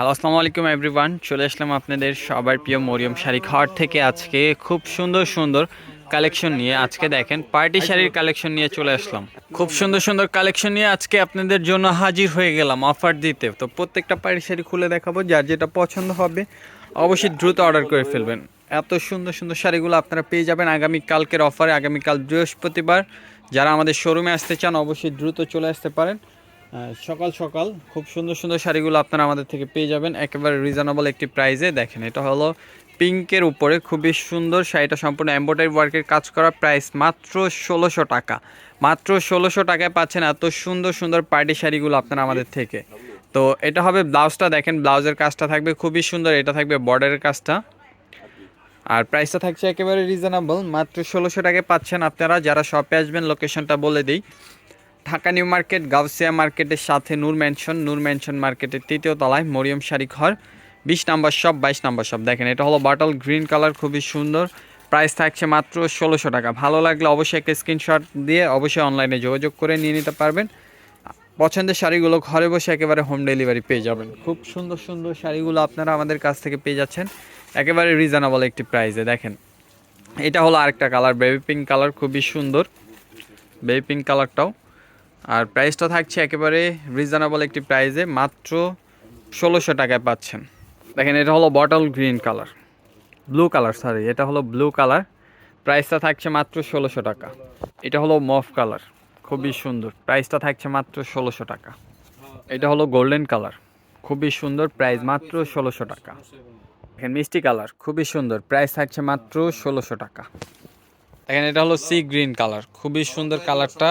Hello, আসসালামু আলাইকুম everyone. চলে আসলাম আপনাদের সবার প্রিয় মরিয়ম শাড়ি ঘর থেকে। আজকে খুব সুন্দর সুন্দর কালেকশন নিয়ে আজকে দেখেন, পার্টি শাড়ির কালেকশন নিয়ে চলে আসলাম। খুব সুন্দর সুন্দর কালেকশন নিয়ে আজকে আপনাদের জন্য হাজির হয়ে গেলাম অফার দিতে। তো প্রত্যেকটা পার্টি শাড়ি খুলে দেখাবো, যার যেটা পছন্দ হবে অবশ্যই দ্রুত অর্ডার করে ফেলবেন। এত সুন্দর সুন্দর শাড়িগুলো আপনারা পেয়ে যাবেন আগামী কালকের অফারে, আগামীকাল বৃহস্পতিবার। যারা আমাদের শোরুমে আসতে চান, অবশ্যই দ্রুত চলে আসতে পারেন। সকাল সকাল খুব সুন্দর সুন্দর শাড়িগুলো আপনারা আমাদের থেকে পেয়ে যাবেন। একেবারে রিজনেবল একটি প্রাইজে দেখেন, এটা হলো পিঙ্কের উপরে। খুবই সুন্দর শাড়িটা, সম্পূর্ণ এম্ব্রয়ডারি ওয়ার্কের কাজ করা প্রাইস মাত্র ষোলোশো টাকা। মাত্র ষোলোশো টাকায় পাচ্ছেন এত সুন্দর সুন্দর পার্টি শাড়িগুলো আপনারা আমাদের থেকে। তো এটা হবে ব্লাউজটা। দেখেন, ব্লাউজের কাজটা থাকবে খুবই সুন্দর। এটা থাকবে বর্ডারের কাজটা। আর প্রাইসটা থাকছে একেবারে রিজনেবল মাত্র ষোলোশো টাকায় পাচ্ছেন আপনারা। যারা শপে আসবেন লোকেশনটা বলে দিই। ঢাকা নিউ মার্কেট, গাউসিয়া মার্কেটের সাথে নূর ম্যানশন নূর ম্যানশন মার্কেটের তৃতীয় তলায় মরিয়ম শাড়ি ঘর, বিশ নাম্বার শপ, বাইশ নাম্বার শপ। দেখেন, এটা হলো বাটল, গ্রিন কালার, খুবই সুন্দর। প্রাইস থাকছে মাত্র ষোলোশো টাকা। ভালো লাগলে অবশ্যই একটা স্ক্রিনশট দিয়ে অবশ্যই অনলাইনে যোগাযোগ করে নিয়ে নিতে পারবেন। পছন্দের শাড়িগুলো ঘরে বসে একেবারে হোম ডেলিভারি পেয়ে যাবেন। খুব সুন্দর সুন্দর শাড়িগুলো আপনারা আমাদের কাছ থেকে পেয়ে যাচ্ছেন। একেবারে রিজনেবল একটি প্রাইসে দেখেন, এটা হলো আরেকটা কালার বেবি পিঙ্ক কালার খুবই সুন্দর। বেবি পিঙ্ক কালারটাও আর প্রাইসটা থাকছে একেবারে রিজনেবল একটি প্রাইসে মাত্র ষোলোশো টাকায় পাচ্ছেন। দেখেন, এটা হলো bottle green colour blue colour sorry এটা হলো ব্লু কালার প্রাইসটা থাকছে মাত্র ষোলোশো টাকা। এটা হলো মফ কালার খুবই সুন্দর। প্রাইসটা থাকছে মাত্র ষোলোশো টাকা। এটা হলো গোল্ডেন কালার খুবই সুন্দর। প্রাইস মাত্র ষোলোশো টাকা। দেখেন, মিষ্টি কালার খুবই সুন্দর। প্রাইস থাকছে মাত্র ষোলোশো টাকা। দেখেন, এটা হলো সি গ্রিন কালার খুবই সুন্দর কালারটা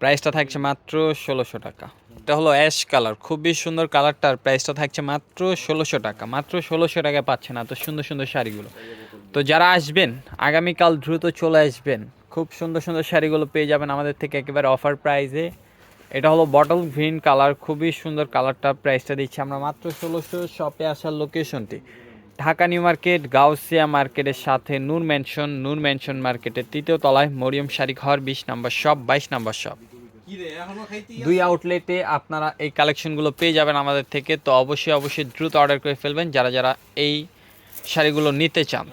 প্রাইসটা থাকছে মাত্র ষোলোশো টাকা। এটা হলো অ্যাশ কালার, খুবই সুন্দর কালারটার প্রাইসটা থাকছে মাত্র ষোলোশো টাকা। মাত্র ষোলোশো টাকায় পাচ্ছেন এত সুন্দর সুন্দর শাড়িগুলো। তো যারা আসবেন, আগামীকাল দ্রুত চলে আসবেন, খুব সুন্দর সুন্দর শাড়িগুলো পেয়ে যাবেন আমাদের থেকে একেবারে অফার প্রাইসে। এটা হলো বটল গ্রিন কালার, খুবই সুন্দর কালারটা প্রাইসটা দিচ্ছি আমরা মাত্র ষোলোশো শপে আসার লোকেশনটি। ঢাকা নিউ মার্কেট, গাউসিয়া মার্কেটের সাথে নূর ম্যানশন নূর ম্যানশন মার্কেটের তৃতীয় তলায় মরিয়ম শাড়ি ঘর বিশ নাম্বার শপ, বাইশ নাম্বার শপ। দুই আউটলেটে আপনারা এই কালেকশনগুলো পেয়ে যাবেন আমাদের থেকে, তো অবশ্যই অবশ্যই দ্রুত অর্ডার করে ফেলবেন যারা যারা এই শাড়িগুলো নিতে চান।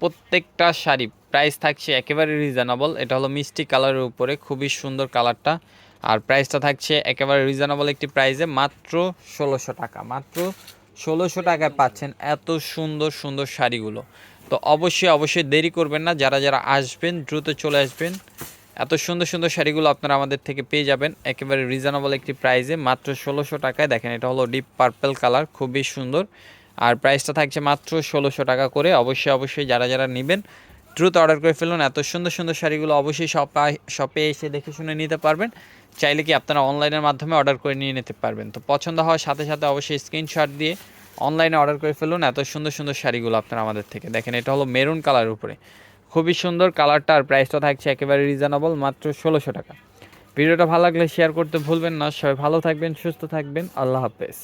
প্রত্যেকটা শাড়ি প্রাইস থাকছে একেবারে রিজনেবল এটা হলো মিষ্টি কালারের উপরে, খুবই সুন্দর কালারটা আর প্রাইসটা থাকছে একেবারে রিজনেবল একটি প্রাইসে মাত্র ষোলোশো টাকা, মাত্র ষোলোশো টাকায় পাচ্ছেন এত সুন্দর সুন্দর শাড়িগুলো। তো অবশ্যই অবশ্যই দেরি করবেন না। যারা যারা আসবেন, দ্রুত চলে আসবেন। এত সুন্দর সুন্দর শাড়িগুলো আপনারা আমাদের থেকে পেয়ে যাবেন। একেবারে রিজনেবল একটি প্রাইসে মাত্র ষোলোশো টাকায়, দেখেন এটা হলো ডিপ পার্পেল কালার খুবই সুন্দর। আর প্রাইসটা থাকছে মাত্র ষোলোশো টাকা করে। অবশ্যই অবশ্যই যারা যারা নেবেন দ্রুত অর্ডার করে ফেলুন। এত সুন্দর সুন্দর শাড়িগুলো অবশ্যই শপে শপে এসে দেখে শুনে নিতে পারবেন। চাইলে কি আপনারা অনলাইনের মাধ্যমে অর্ডার করে নিয়ে নিতে পারবেন। তো পছন্দ হওয়ার সাথে সাথে অবশ্যই স্ক্রিনশট দিয়ে অনলাইনে অর্ডার করে ফেলুন। এত সুন্দর সুন্দর শাড়িগুলো আপনারা আমাদের থেকে দেখেন। এটা হলো মেরুন কালার উপরে। খুবই সুন্দর কালারটা আর প্রাইসটা থাকছে একেবারে রিজনেবল মাত্র ষোলোশো টাকা। ভিডিওটা ভালো লাগলে শেয়ার করতে ভুলবেন না। সবাই ভালো থাকবেন, সুস্থ থাকবেন। আল্লাহ হাফেজ।